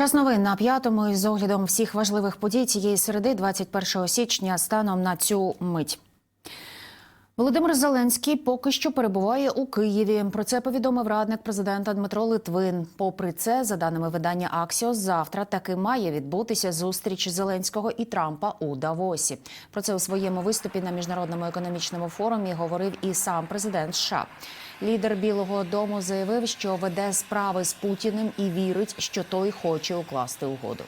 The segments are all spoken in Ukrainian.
Час новин на п'ятому із оглядом всіх важливих подій цієї середи, 21 січня, станом на цю мить. Володимир Зеленський поки що перебуває у Києві. Про це повідомив радник президента Дмитро Литвин. Попри це, за даними видання Аксіос, завтра таки має відбутися зустріч Зеленського і Трампа у Давосі. Про це у своєму виступі на міжнародному економічному форумі говорив і сам президент США. Лідер Білого Дому заявив, що веде справи з Путіним і вірить, що той хоче укласти угоду.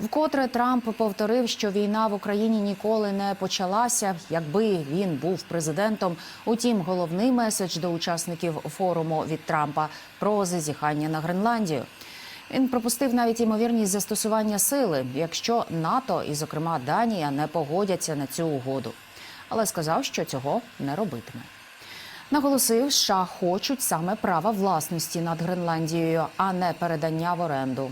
Вкотре Трамп повторив, що війна в Україні ніколи не почалася, якби він був президентом. Утім, головний меседж до учасників форуму від Трампа про зазіхання на Гренландію. Він пропустив навіть ймовірність застосування сили, якщо НАТО і, зокрема, Данія не погодяться на цю угоду. Але сказав, що цього не робитиме. Наголосив, США хочуть саме права власності над Гренландією, а не передання в оренду.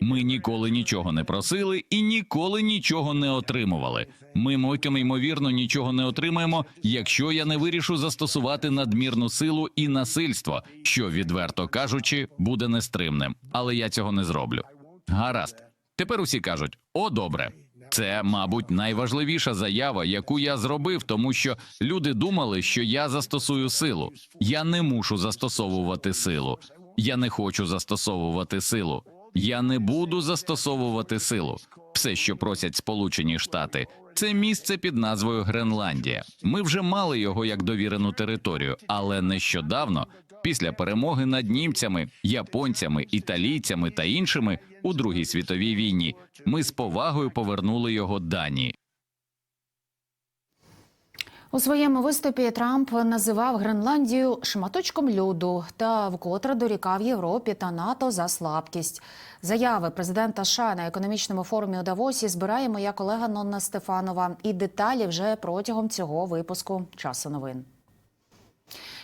Ми ніколи нічого не просили і ніколи нічого не отримували. Ми мойками ймовірно нічого не отримаємо, якщо я не вирішу застосувати надмірну силу і насильство, що відверто кажучи, буде нестримним. Але я цього не зроблю. Гаразд. Тепер усі кажуть: о, добре. Це, мабуть, найважливіша заява, яку я зробив, тому що люди думали, що я застосую силу. Я не мушу застосовувати силу. Я не хочу застосовувати силу. Я не буду застосовувати силу. Все, що просять Сполучені Штати, це місце під назвою Гренландія. Ми вже мали його як довірену територію, але нещодавно, після перемоги над німцями, японцями, італійцями та іншими у Другій світовій війні, ми з повагою повернули його Данії. У своєму виступі Трамп називав Гренландію шматочком льоду та вкотре дорікав Європі та НАТО за слабкість. Заяви президента США на економічному форумі у Давосі збирає моя колега Нонна Стефанова. І деталі вже протягом цього випуску часу новин.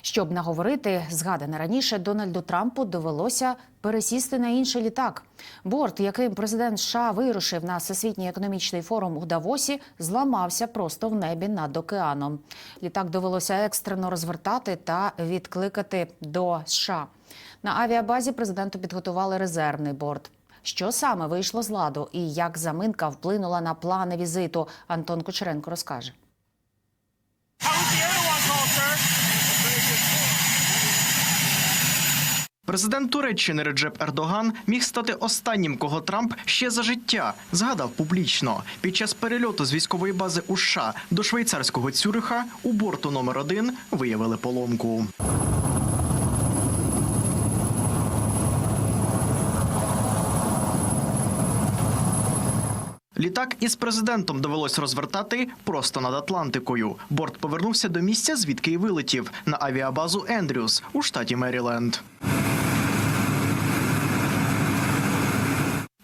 Щоб наговорити, згадане раніше, Дональду Трампу довелося пересісти на інший літак. Борт, яким президент США вирушив на всесвітній економічний форум у Давосі, зламався просто в небі над океаном. Літак довелося екстрено розвертати та відкликати до США. На авіабазі президенту підготували резервний борт. Що саме вийшло з ладу і як заминка вплинула на плани візиту, Антон Кучеренко розкаже. Президент Туреччини Реджеп Ердоган міг стати останнім, кого Трамп ще за життя згадав публічно. Під час перельоту з військової бази у США до швейцарського Цюриха у борту номер один виявили поломку. Літак із президентом довелось розвертати просто над Атлантикою. Борт повернувся до місця, звідки й вилетів на авіабазу Ендрюс у штаті Меріленд.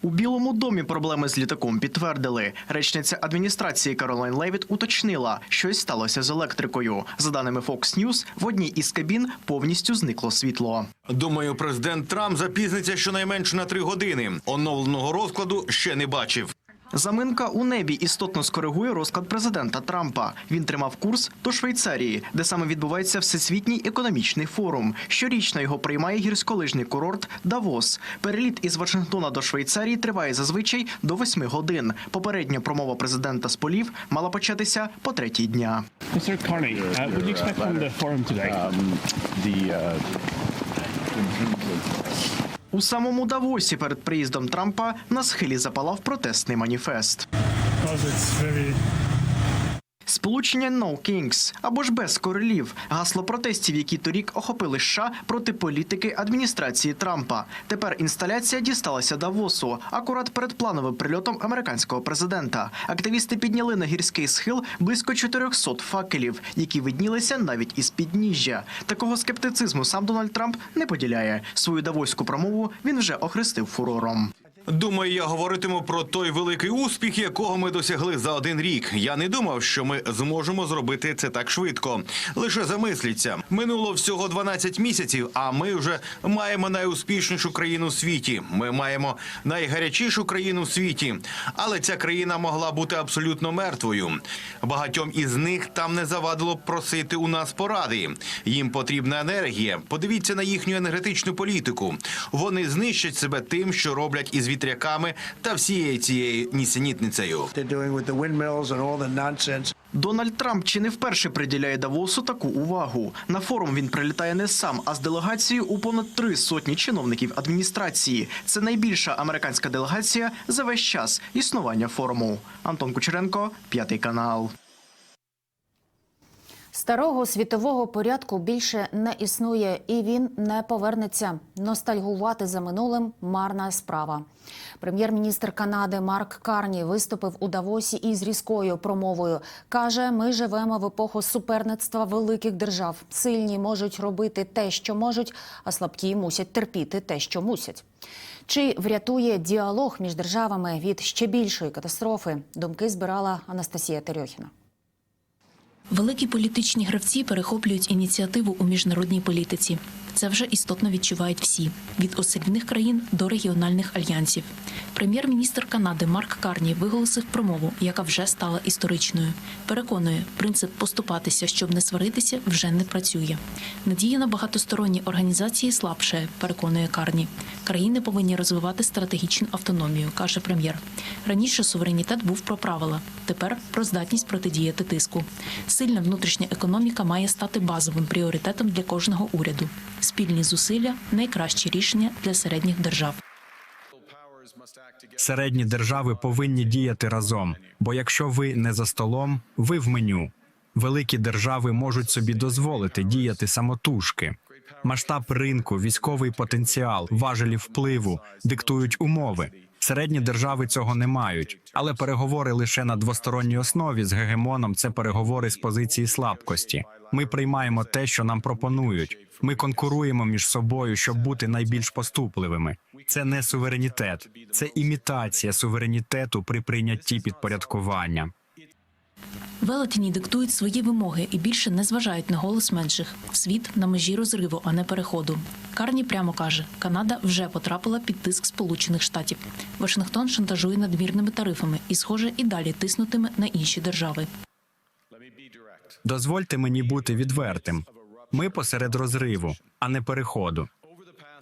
У Білому домі проблеми з літаком підтвердили. Речниця адміністрації Каролайн Левіт уточнила, щось сталося з електрикою. За даними Fox News, в одній із кабін повністю зникло світло. Думаю, президент Трамп запізниться щонайменше на три години. Оновленого розкладу ще не бачив. Заминка у небі істотно скоригує розклад президента Трампа. Він тримав курс до Швейцарії, де саме відбувається всесвітній економічний форум. Щорічно його приймає гірськолижний курорт Давос. Переліт із Вашингтона до Швейцарії триває зазвичай до восьми годин. Попередня промова президента з полів мала початися по третій дня. У самому Давосі перед приїздом Трампа на схилі запалав протестний маніфест. Сполучення «No Kings» або ж без королів гасло протестів, які торік охопили США проти політики адміністрації Трампа. Тепер інсталяція дісталася Давосу, акурат перед плановим прильотом американського президента. Активісти підняли на гірський схил близько 400 факелів, які виднілися навіть із підніжжя. Такого скептицизму сам Дональд Трамп не поділяє. Свою давоську промову він вже охрестив фурором. Думаю, я говоритиму про той великий успіх, якого ми досягли за один рік. Я не думав, що ми зможемо зробити це так швидко. Лише замисліться. Минуло всього 12 місяців, а ми вже маємо найуспішнішу країну в світі. Ми маємо найгарячішу країну в світі. Але ця країна могла бути абсолютно мертвою. Багатьом із них там не завадило просити у нас поради. Їм потрібна енергія. Подивіться на їхню енергетичну політику. Вони знищать себе тим, що роблять із вітряками та всією цією нісенітницею. Дональд Трамп чи не вперше приділяє Давосу таку увагу. На форум він прилітає не сам, а з делегацією у понад три сотні чиновників адміністрації. Це найбільша американська делегація за весь час існування форуму. Антон Кучеренко, п'ятий канал. Старого світового порядку більше не існує, і він не повернеться. Ностальгувати за минулим марна справа. Прем'єр-міністр Канади Марк Карні виступив у Давосі із різкою промовою. каже: Ми живемо в епоху суперництва великих держав. Сильні можуть робити те, що можуть, а слабкі мусять терпіти те, що мусять. Чи врятує діалог між державами від ще більшої катастрофи? Думки збирала Анастасія Терьохіна. Великі політичні гравці перехоплюють ініціативу у міжнародній політиці. Це вже істотно відчувають всі від осібних країн до регіональних альянсів. Прем'єр-міністр Канади Марк Карні виголосив промову, яка вже стала історичною. Переконує, принцип поступатися, щоб не сваритися, вже не працює. Надія на багатосторонні організації слабшає, переконує Карні. Країни повинні розвивати стратегічну автономію, каже прем'єр. Раніше суверенітет був про правила, тепер про здатність протидіяти тиску. Сильна внутрішня економіка має стати базовим пріоритетом для кожного уряду. Спільні зусилля найкращі рішення для середніх держав. Середні держави повинні діяти разом, бо якщо ви не за столом, ви в меню. Великі держави можуть собі дозволити діяти самотужки. Масштаб ринку, військовий потенціал, важелі впливу диктують умови. Середні держави цього не мають, але переговори лише на двосторонній основі з гегемоном це переговори з позиції слабкості. Ми приймаємо те, що нам пропонують. Ми конкуруємо між собою, щоб бути найбільш поступливими. Це не суверенітет, це імітація суверенітету при прийнятті підпорядкування. Велетні диктують свої вимоги і більше не зважають на голос менших. Світ на межі розриву, а не переходу. Карні прямо каже: Канада вже потрапила під тиск Сполучених Штатів. Вашингтон шантажує надмірними тарифами і, схоже, і далі тиснутиме на інші держави. Дозвольте мені бути відвертим. Ми посеред розриву, а не переходу.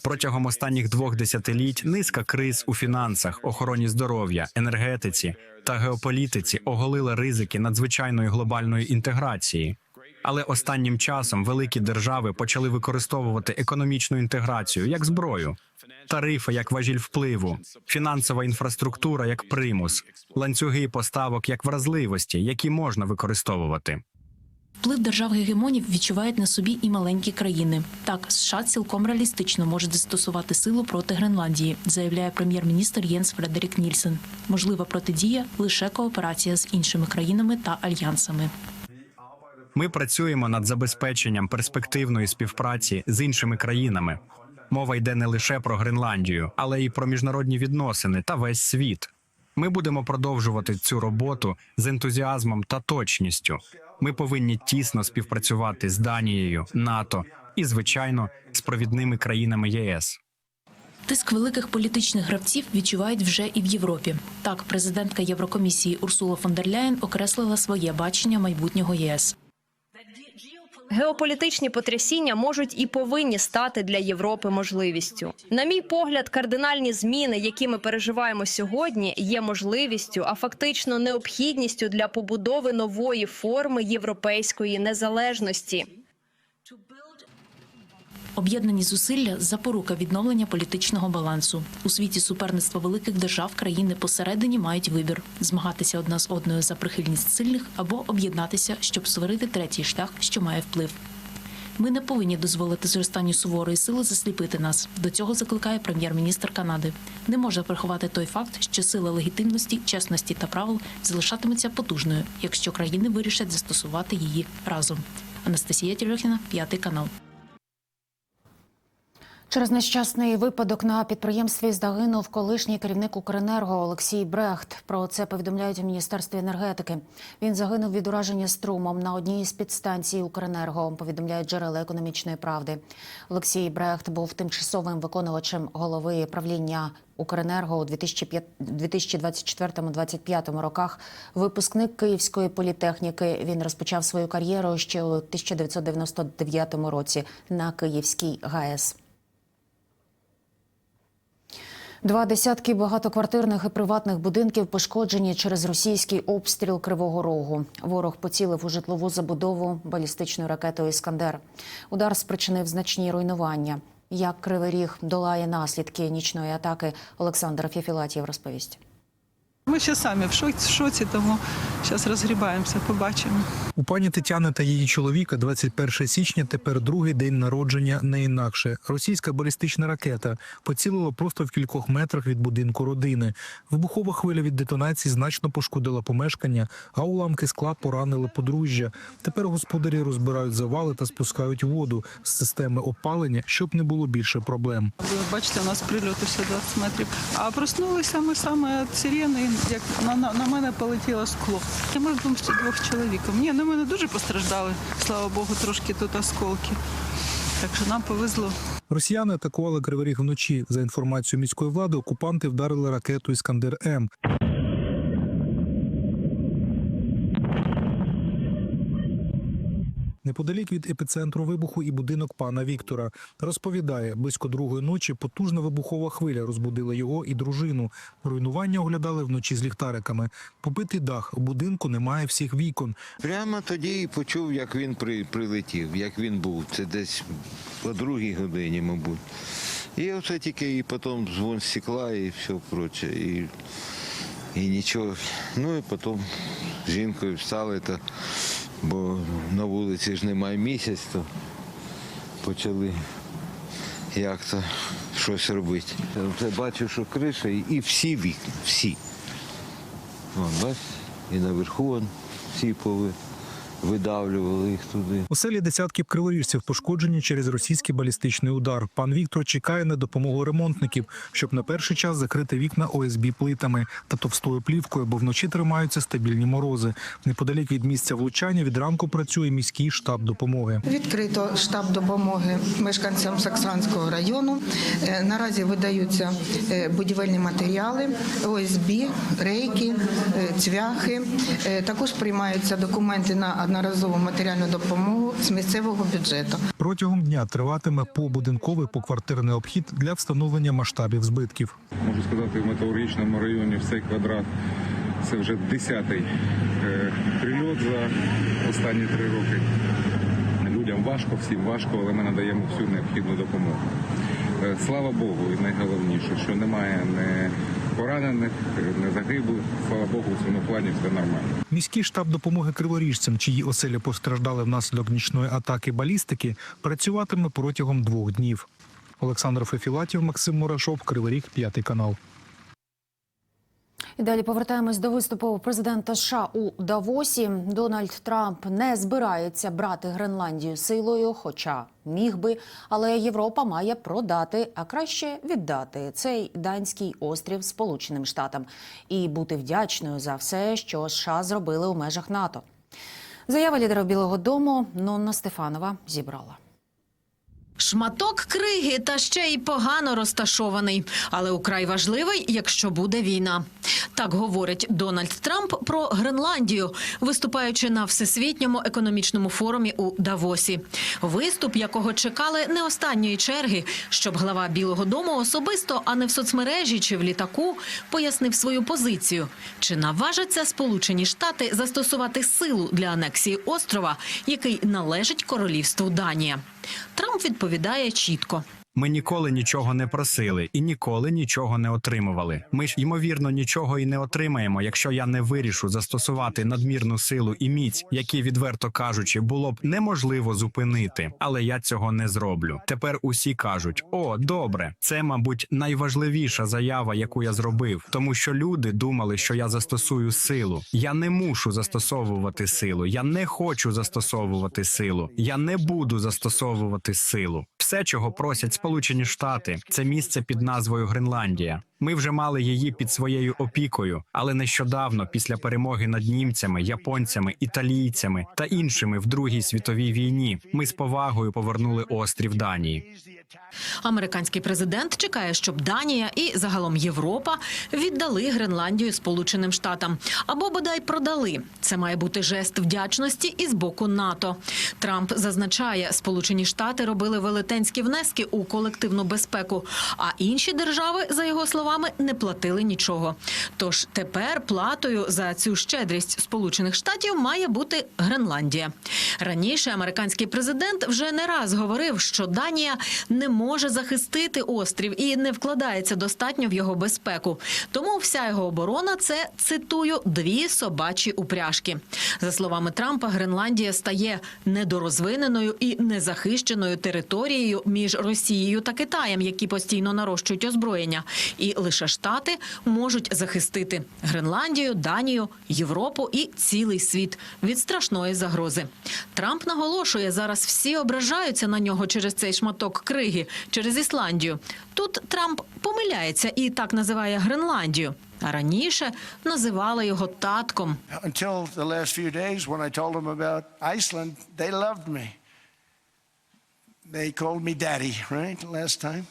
Протягом останніх двох десятиліть низка криз у фінансах, охороні здоров'я, енергетиці та геополітиці оголила ризики надзвичайної глобальної інтеграції. Але останнім часом великі держави почали використовувати економічну інтеграцію як зброю, тарифи як важіль впливу, фінансова інфраструктура як примус, ланцюги поставок як вразливості, які можна використовувати. Вплив держав гегемонів відчувають на собі і маленькі країни. Так, США цілком реалістично можуть застосувати силу проти Гренландії, заявляє прем'єр-міністр Єнс Фредерік Нільсен. Можлива протидія лише кооперація з іншими країнами та альянсами. Ми працюємо над забезпеченням перспективної співпраці з іншими країнами. Мова йде не лише про Гренландію, але й про міжнародні відносини та весь світ. Ми будемо продовжувати цю роботу з ентузіазмом та точністю. Ми повинні тісно співпрацювати з Данією, НАТО і, звичайно, з провідними країнами ЄС. Тиск великих політичних гравців відчувають вже і в Європі. Так, президентка Єврокомісії Урсула фон дер Ляєн окреслила своє бачення майбутнього ЄС. Геополітичні потрясіння можуть і повинні стати для Європи можливістю. На мій погляд, кардинальні зміни, які ми переживаємо сьогодні, є можливістю, а фактично необхідністю для побудови нової форми європейської незалежності. Об'єднані зусилля запорука відновлення політичного балансу у світі суперництва великих держав країни посередині мають вибір змагатися одна з одною за прихильність сильних або об'єднатися, щоб створити третій шлях, що має вплив. Ми не повинні дозволити зростанню суворої сили засліпити нас. До цього закликає прем'єр-міністр Канади. Не можна приховати той факт, що сила легітимності, чесності та правил залишатиметься потужною, якщо країни вирішать застосувати її разом. Анастасія Тірохіна, п'ятий канал. Через нещасний випадок на підприємстві загинув колишній керівник Укренерго Олексій Брехт. Про це повідомляють у міністерстві енергетики. Він загинув від ураження струмом на одній із підстанцій Укренерго. Повідомляють джерела економічної правди. Олексій Брехт був тимчасовим виконувачем голови правління Укренерго у 2024-2025 роках. Випускник Київської політехніки. Він розпочав свою кар'єру ще у 1999 році на Київській ГАЕС. Два десятки багатоквартирних і приватних будинків пошкоджені через російський обстріл Кривого Рогу. Ворог поцілив у житлову забудову балістичною ракетою Іскандер. Удар спричинив значні руйнування. Як Кривий Ріг долає наслідки нічної атаки, Олександр Фіфілатів розповість. Ми ще самі в шоці, в шоці тому зараз розгрібаємося, побачимо. У пані Тетяни та її чоловіка 21 січня тепер другий день народження не інакше. Російська балістична ракета поцілила просто в кількох метрах від будинку родини. Вибухова хвиля від детонації значно пошкодила помешкання, а уламки скла поранили подружжя. Тепер господарі розбирають завали та спускають воду з системи опалення, щоб не було більше проблем. Ви бачите, у нас прильот усі 20 метрів. А проснулися ми саме від сирени, як на, на, на мене полетіло скло. Я можу думати, що двох чоловіком. Ні, на мене дуже постраждали. Слава Богу, трошки тут осколки. Так що нам повезло. Росіяни атакували Криворіг вночі. За інформацією міської влади, окупанти вдарили ракету Іскандер М. Неподалік від епіцентру вибуху і будинок пана Віктора розповідає, близько другої ночі потужна вибухова хвиля розбудила його і дружину. Руйнування оглядали вночі з ліхтариками. Побитий дах у будинку немає всіх вікон. Прямо тоді і почув, як він при, прилетів, як він був. Це десь о другій годині, мабуть. І оце тільки і потім дзвон стекла і все проче. І, і нічого. Ну і потім з жінкою встали, то, бо на вулиці ж немає місяць, то почали як то щось робити. Це бачу, що криша і, всі вікна, всі. Вон, бачиш, і наверху вон, всі пови видавлювали їх туди. Оселі десятків криворіжців пошкоджені через російський балістичний удар. Пан Віктор чекає на допомогу ремонтників, щоб на перший час закрити вікна ОСБ плитами та товстою плівкою, бо вночі тримаються стабільні морози. Неподалік від місця влучання від ранку працює міський штаб допомоги. Відкрито штаб допомоги мешканцям Саксанського району. Е, Наразі видаються е, будівельні матеріали, ОСБ, рейки, е, цвяхи. Також приймаються документи на одноразову матеріальну допомогу з місцевого бюджету. Протягом дня триватиме побудинковий поквартирний обхід для встановлення масштабів збитків. Можу сказати, в металургічному районі в цей квадрат це вже десятий е, прильот за останні три роки. Людям важко, всім важко, але ми надаємо всю необхідну допомогу. Е, Слава Богу, і найголовніше, що немає не поранених, не загиблих. Слава Богу, в цьому плані все нормально. Міський штаб допомоги криворіжцям, чиї оселі постраждали внаслідок нічної атаки балістики, працюватиме протягом двох днів. Олександр Фефілатів, Максим Мурашов, Криворіг, п'ятий канал. І далі повертаємось до виступу президента США у Давосі. Дональд Трамп не збирається брати Гренландію силою, хоча міг би. Але Європа має продати, а краще віддати цей данський острів Сполученим Штатам і бути вдячною за все, що США зробили у межах НАТО. Заява лідера Білого Дому Нонна Стефанова зібрала. Шматок криги та ще й погано розташований, але украй важливий, якщо буде війна. Так говорить Дональд Трамп про Гренландію, виступаючи на всесвітньому економічному форумі у Давосі. Виступ, якого чекали не останньої черги, щоб глава Білого Дому особисто, а не в соцмережі чи в літаку, пояснив свою позицію. Чи наважаться Сполучені Штати застосувати силу для анексії острова, який належить королівству Данія? Трамп відповідає чітко. Ми ніколи нічого не просили і ніколи нічого не отримували. Ми ж ймовірно нічого і не отримаємо, якщо я не вирішу застосувати надмірну силу і міць, які, відверто кажучи, було б неможливо зупинити. Але я цього не зроблю. Тепер усі кажуть: о, добре, це, мабуть, найважливіша заява, яку я зробив, тому що люди думали, що я застосую силу. Я не мушу застосовувати силу. Я не хочу застосовувати силу. Я не буду застосовувати силу. Все чого просять Сполучені Штати, це місце під назвою Гренландія. Ми вже мали її під своєю опікою, але нещодавно, після перемоги над німцями, японцями, італійцями та іншими в Другій світовій війні, ми з повагою повернули острів Данії. Американський президент чекає, щоб Данія і загалом Європа віддали Гренландію Сполученим Штатам або бодай продали. Це має бути жест вдячності і з боку НАТО. Трамп зазначає, Сполучені Штати робили велетенські внески у колективну безпеку, а інші держави, за його словами, не платили нічого. Тож тепер платою за цю щедрість Сполучених Штатів має бути Гренландія. Раніше американський президент вже не раз говорив, що Данія не може захистити острів і не вкладається достатньо в його безпеку. Тому вся його оборона це цитую дві собачі упряжки. За словами Трампа, Гренландія стає недорозвиненою і незахищеною територією між Росією та Китаєм, які постійно нарощують озброєння, і лише штати можуть захистити Гренландію, Данію, Європу і цілий світ від страшної загрози. Трамп наголошує, зараз всі ображаються на нього через цей шматок криги, через Ісландію. Тут Трамп помиляється і так називає Гренландію. А раніше називали його татком. They called me daddy, right? Last time.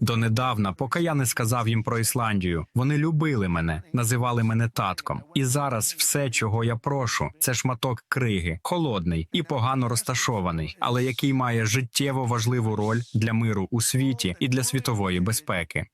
Донедавна, поки я не сказав їм про Ісландію, вони любили мене, називали мене татком. І зараз все, чого я прошу, це шматок криги, холодний і погано розташований, але який має життєво важливу роль для миру у світі і для світової безпеки.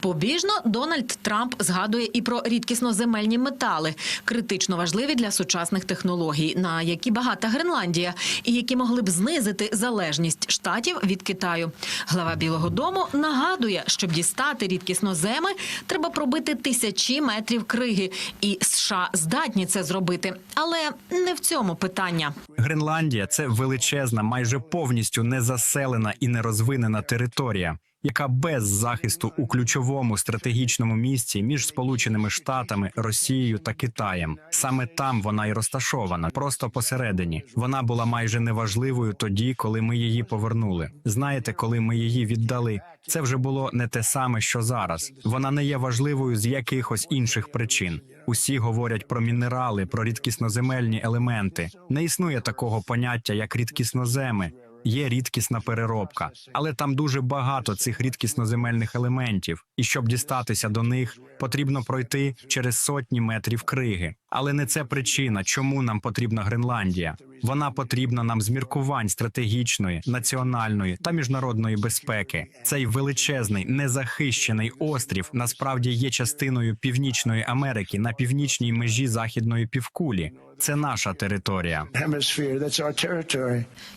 Побіжно Дональд Трамп згадує і про рідкісноземельні метали, критично важливі для сучасних технологій, на які багата Гренландія, і які могли б знизити залежність штатів від Китаю. Глава Білого Дому нагадує, щоб дістати рідкісноземи, треба пробити тисячі метрів криги, і США здатні це зробити, але не в цьому питання. Гренландія це величезна, майже повністю незаселена і нерозвинена територія, яка без захисту у ключовому стратегічному місці між Сполученими Штатами, Росією та Китаєм. Саме там вона й розташована, просто посередині. Вона була майже неважливою тоді, коли ми її повернули. Знаєте, коли ми її віддали, це вже було не те саме, що зараз. Вона не є важливою з якихось інших причин. Усі говорять про мінерали, про рідкісноземельні елементи. Не існує такого поняття, як рідкісноземи. Є рідкісна переробка, але там дуже багато цих рідкісноземельних елементів, і щоб дістатися до них, потрібно пройти через сотні метрів криги. Але не це причина, чому нам потрібна Гренландія. Вона потрібна нам з міркувань стратегічної, національної та міжнародної безпеки. Цей величезний незахищений острів насправді є частиною Північної Америки на північній межі західної півкулі. Це наша територія.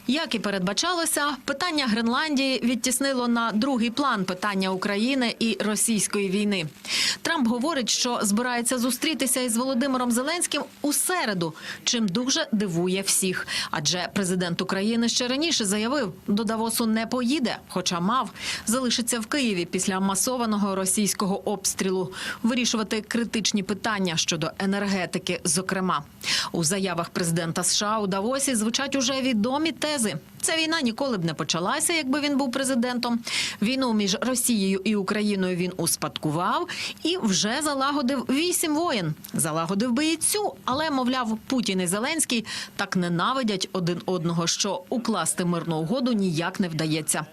Як і передбачалося, питання Гренландії відтіснило на другий план питання України і російської війни. Трамп говорить, що збирається зустрітися із Володимиром Зеленським у середу, чим дуже дивує всіх. Адже президент України ще раніше заявив, до Давосу не поїде, хоча мав залишиться в Києві після масованого російського обстрілу, вирішувати критичні питання щодо енергетики, зокрема. У заявах президента США у Давосі звучать уже відомі тези. Ця війна ніколи б не почалася, якби він був президентом. Війну між Росією і Україною він успадкував і вже залагодив вісім воєн. Залагодив би і цю, але мовляв, Путін і Зеленський так ненавидять один одного, що укласти мирну угоду ніяк не вдається.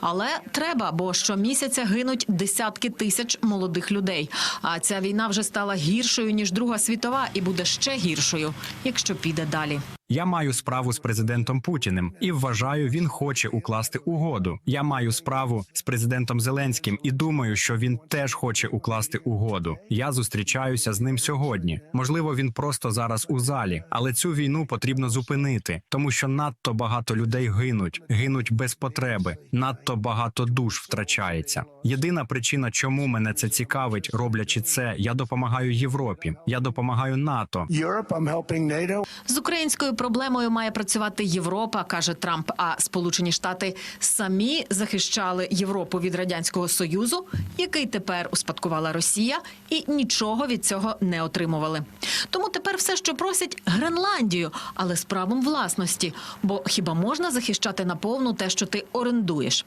Але треба, бо щомісяця гинуть десятки тисяч молодих людей. А ця війна вже стала гіршою ніж Друга світова і буде ще гіршою, якщо піде далі. Я маю справу з президентом Путіним і вважаю, він хоче укласти угоду. Я маю справу з президентом Зеленським і думаю, що він теж хоче укласти угоду. Я зустрічаюся з ним сьогодні. Можливо, він просто зараз у залі, але цю війну потрібно зупинити, тому що надто багато людей гинуть, гинуть без потреби. Надто багато душ втрачається. Єдина причина, чому мене це цікавить, роблячи це, я допомагаю Європі. Я допомагаю НАТО. Europe, I'm helping NATO. З української проблемою має працювати Європа, каже Трамп. А Сполучені Штати самі захищали Європу від радянського союзу, який тепер успадкувала Росія, і нічого від цього не отримували. Тому тепер все, що просять Гренландію, але з правом власності. Бо хіба можна захищати наповну те, що ти орендуєш?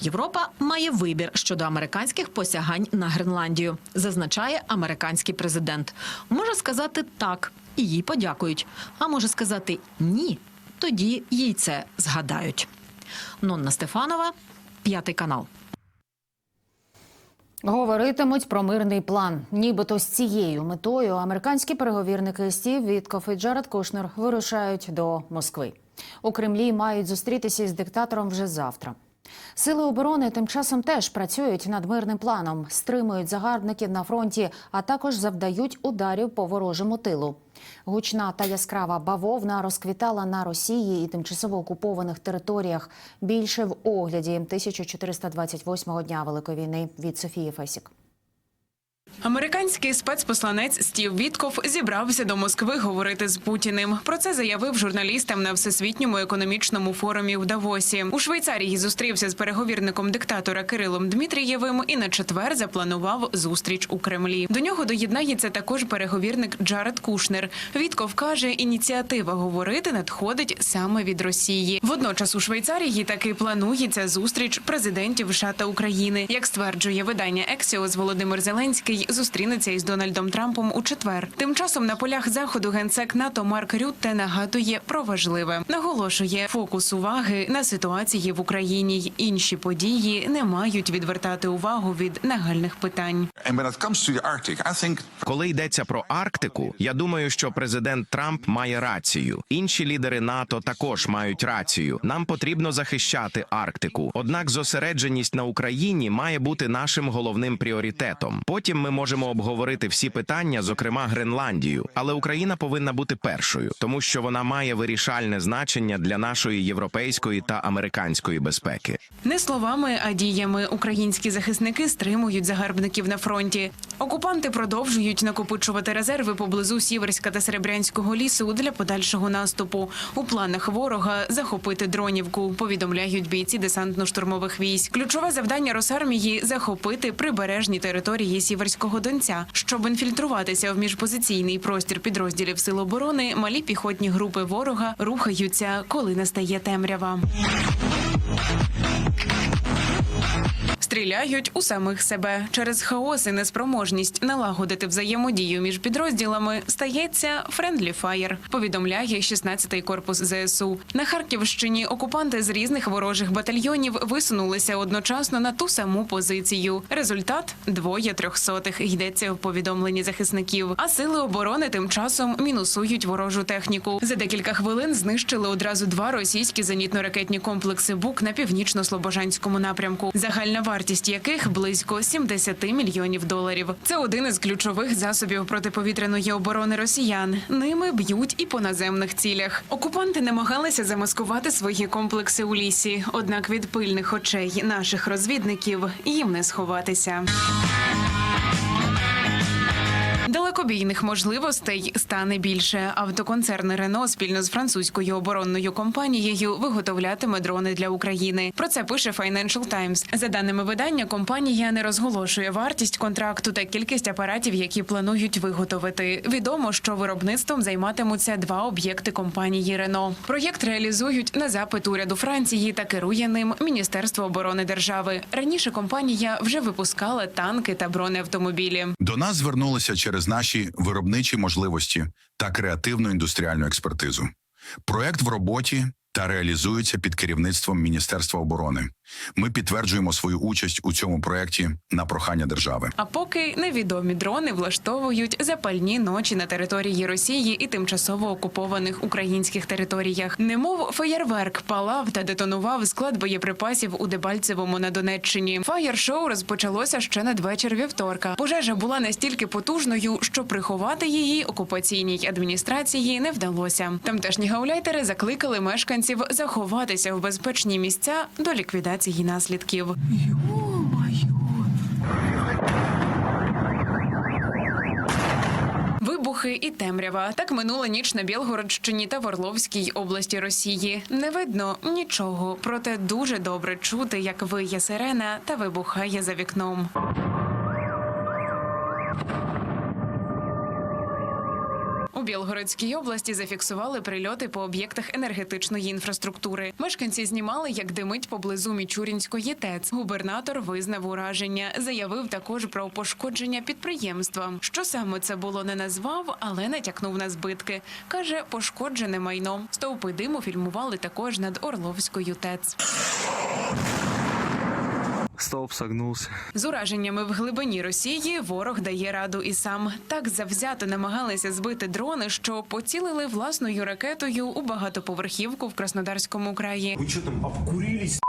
Європа має вибір щодо американських посягань на Гренландію, зазначає американський президент. Може сказати так, і їй подякують. А може сказати ні, тоді їй це згадають. Нонна Стефанова, п'ятий канал. Говоритимуть про мирний план. Нібито з цією метою американські переговірники Стів Віткоф і Джаред Кушнер вирушають до Москви. У Кремлі мають зустрітися із диктатором вже завтра. Сили оборони тим часом теж працюють над мирним планом, стримують загарбників на фронті, а також завдають ударів по ворожому тилу. Гучна та яскрава бавовна розквітала на Росії і тимчасово окупованих територіях. Більше в огляді 1428-го дня Великої війни від Софії Фесік. Американський спецпосланець Стів Вітков зібрався до Москви говорити з Путіним. Про це заявив журналістам на всесвітньому економічному форумі в Давосі. У Швейцарії зустрівся з переговірником диктатора Кирилом Дмитрієвим і на четвер запланував зустріч у Кремлі. До нього доєднається також переговірник Джаред Кушнер. Вітков каже, ініціатива говорити надходить саме від Росії. Водночас у Швейцарії таки планується зустріч президентів США та України. Як стверджує видання Ексіос, Володимир Зеленський зустрінеться із Дональдом Трампом у четвер. Тим часом на полях заходу генсек НАТО Марк Рютте нагадує про важливе. Наголошує фокус уваги на ситуації в Україні й інші події не мають відвертати увагу від нагальних питань. Коли йдеться про Арктику, я думаю, що президент Трамп має рацію. Інші лідери НАТО також мають рацію. Нам потрібно захищати Арктику. Однак зосередженість на Україні має бути нашим головним пріоритетом. Потім ми можемо обговорити всі питання, зокрема Гренландію. Але Україна повинна бути першою, тому що вона має вирішальне значення для нашої європейської та американської безпеки. Не словами, а діями українські захисники стримують загарбників на фронті. Окупанти продовжують накопичувати резерви поблизу Сіверська та Серебрянського лісу для подальшого наступу. У планах ворога захопити дронівку. Повідомляють бійці десантно-штурмових військ. Ключове завдання Росармії захопити прибережні території Сіверського Донця. Щоб інфільтруватися в міжпозиційний простір підрозділів Сил оборони, малі піхотні групи ворога рухаються, коли настає темрява. Стріляють у самих себе через хаос і неспроможність налагодити взаємодію між підрозділами. Стається френдлі фаєр. Повідомляє 16-й корпус ЗСУ. На Харківщині окупанти з різних ворожих батальйонів висунулися одночасно на ту саму позицію. Результат двоє трьохсотих йдеться в повідомленні захисників. А сили оборони тим часом мінусують ворожу техніку. За декілька хвилин знищили одразу два російські зенітно-ракетні комплекси БУК на північно-слобожанському напрямку. Загальна вартість яких близько 70 мільйонів доларів. Це один із ключових засобів протиповітряної оборони росіян. Ними б'ють і по наземних цілях. Окупанти намагалися замаскувати свої комплекси у лісі, однак від пильних очей наших розвідників їм не сховатися. Далекобійних можливостей стане більше. Автоконцерн Рено спільно з французькою оборонною компанією виготовлятиме дрони для України. Про це пише Financial Times. За даними видання, компанія не розголошує вартість контракту та кількість апаратів, які планують виготовити. Відомо, що виробництвом займатимуться два об'єкти компанії Рено. Проєкт реалізують на запит уряду Франції та керує ним Міністерство оборони держави. Раніше компанія вже випускала танки та бронеавтомобілі. До нас звернулися через наші виробничі можливості та креативну індустріальну експертизу. Проект в роботі та реалізується під керівництвом Міністерства оборони. Ми підтверджуємо свою участь у цьому проєкті на прохання держави. А поки невідомі дрони влаштовують запальні ночі на території Росії і тимчасово окупованих українських територіях. Немов феєрверк палав та детонував склад боєприпасів у Дебальцевому на Донеччині. Фаєр-шоу розпочалося ще надвечір вівторка. Пожежа була настільки потужною, що приховати її окупаційній адміністрації не вдалося. Тамтешні гауляйтери закликали мешканців заховатися в безпечні місця до ліквідації наслідків. вибухи і темрява. Так минула ніч на Білгородщині та в Орловській області Росії. Не видно нічого, проте дуже добре чути, як виє сирена та вибухає за вікном. У Білгородській області зафіксували прильоти по об'єктах енергетичної інфраструктури. Мешканці знімали, як димить поблизу Мічурінської ТЕЦ. Губернатор визнав ураження. Заявив також про пошкодження підприємства. Що саме це було, не назвав, але натякнув на збитки. каже, пошкоджене майно. Стовпи диму фільмували також над Орловською ТЕЦ. Столб согнувся. З ураженнями в глибині Росії ворог дає раду і сам. Так завзято намагалися збити дрони, що поцілили власною ракетою у багатоповерхівку в Краснодарському краї. Ви що там обкурились?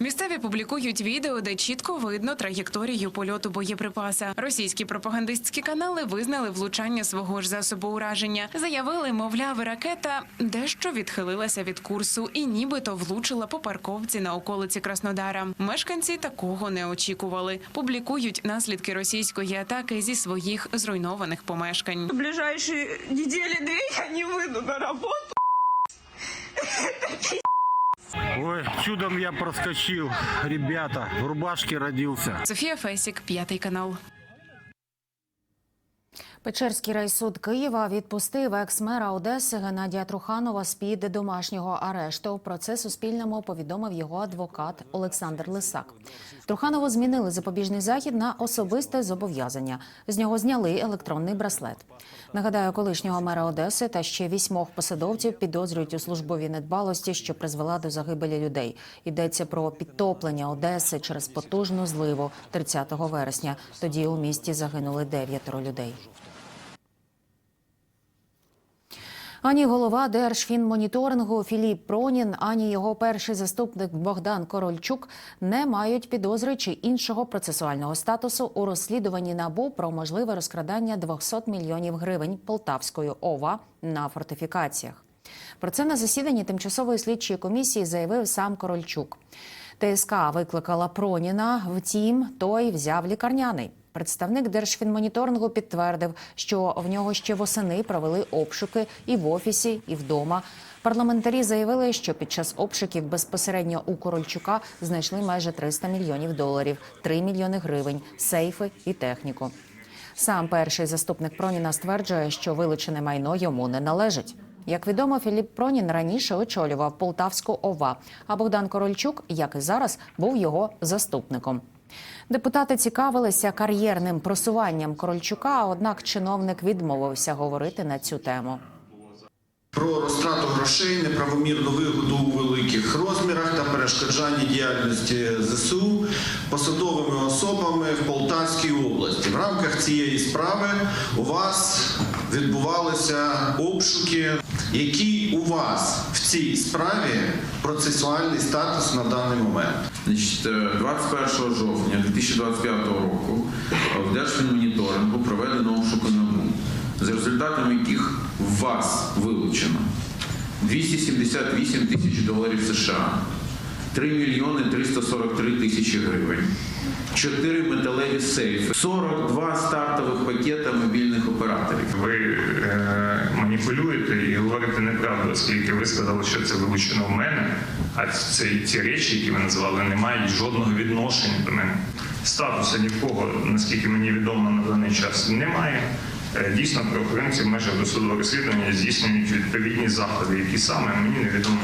Місцеві публікують відео, де чітко видно траєкторію польоту боєприпаса. Російські пропагандистські канали визнали влучання свого ж засобу ураження. Заявили, мовляв, ракета дещо відхилилася від курсу і нібито влучила по парковці на околиці Краснодара. Мешканці такого не очікували. Публікують наслідки російської атаки зі своїх зруйнованих помешкань. В ближайшие недели-две я не выйду на работу. Ой, чудом я проскочил. Ребята, в рубашке родился. Софія Фесік, п'ятий канал. Печерський райсуд Києва відпустив екс-мера Одеси Геннадія Труханова з під домашнього арешту. Про це Суспільному повідомив його адвокат Олександр Лисак. Труханову змінили запобіжний захід на особисте зобов'язання. З нього зняли електронний браслет. Нагадаю, колишнього мера Одеси та ще вісьмох посадовців підозрюють у службовій недбалості, що призвела до загибелі людей. Йдеться про підтоплення Одеси через потужну зливу 30 вересня. Тоді у місті загинули дев'ятеро людей. Ані голова Держфінмоніторингу Філіп Пронін, ані його перший заступник Богдан Корольчук не мають підозри чи іншого процесуального статусу у розслідуванні набу про можливе розкрадання 200 мільйонів гривень Полтавської ОВА на фортифікаціях. Про це на засіданні тимчасової слідчої комісії заявив сам Корольчук. ТСК викликала Проніна, втім, той взяв лікарняний. Представник Держфінмоніторингу підтвердив, що в нього ще восени провели обшуки і в офісі, і вдома. Парламентарі заявили, що під час обшуків безпосередньо у Корольчука знайшли майже 300 мільйонів доларів, 3 мільйони гривень, сейфи і техніку. Сам перший заступник Проніна стверджує, що вилучене майно йому не належить. Як відомо, Філіп Пронін раніше очолював Полтавську ОВА, а Богдан Корольчук, як і зараз, був його заступником. Депутати цікавилися кар'єрним просуванням Корольчука, однак чиновник відмовився говорити на цю тему. Про розтрату грошей, неправомірну вигоду у великих розмірах та перешкоджання діяльності ЗСУ посадовими особами в Полтавській області. В рамках цієї справи у вас відбувалися обшуки. Який у вас в цій справі процесуальний статус на даний момент? Значить, е, 21 жовтня 2025 року в Держфінмоніторингу проведено обшуки НАБУ, за результатами яких в вас вилучено 278 тисяч доларів США, 3 мільйони 343 тисячі гривень, 4 металеві сейфи, 42 стартових пакета мобільних операторів. Ви е, маніпулюєте і говорите неправду, оскільки ви сказали, що це вилучено в мене. А це ці речі, які ви назвали, не мають жодного відношення до мене. Статусу ні в кого, наскільки мені відомо на даний час, немає. Е, Дійсно, правоохоронці в межах досудового розслідування здійснюють відповідні заходи, які саме мені невідомо.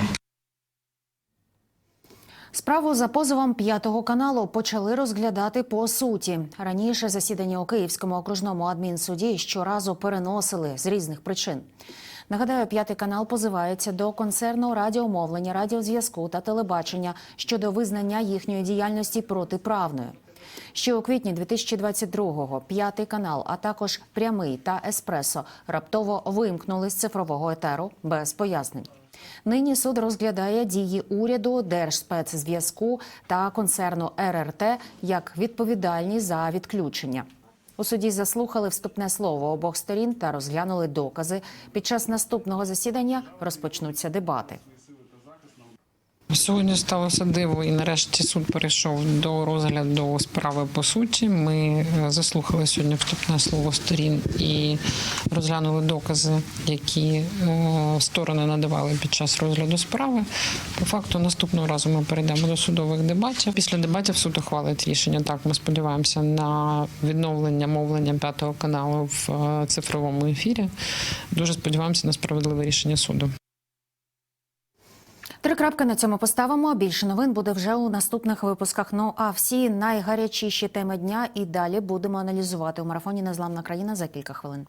Справу за позовом п'ятого каналу почали розглядати по суті. Раніше засідання у Київському окружному адмінсуді щоразу переносили з різних причин. Нагадаю, п'ятий канал позивається до концерну радіомовлення, радіозв'язку та телебачення щодо визнання їхньої діяльності протиправною. Ще у квітні 2022-го п'ятий канал, а також прямий та еспресо раптово вимкнули з цифрового етеру без пояснень. Нині суд розглядає дії уряду, Держспецзв'язку та концерну РРТ як відповідальні за відключення. У суді заслухали вступне слово обох сторін та розглянули докази. Під час наступного засідання розпочнуться дебати. Сьогодні сталося диво, і нарешті суд перейшов до розгляду справи по суті. Ми е, заслухали сьогодні вступне слово сторін і розглянули докази, які е, сторони надавали під час розгляду справи. По факту, наступного разу ми перейдемо до судових дебатів. Після дебатів суд ухвалить рішення. Так, ми сподіваємося на відновлення мовлення п'ятого каналу в е, цифровому ефірі. Дуже сподіваємося на справедливе рішення суду. Три крапки на цьому поставимо. Більше новин буде вже у наступних випусках. Ну а всі найгарячіші теми дня і далі будемо аналізувати у марафоні Незламна країна за кілька хвилин.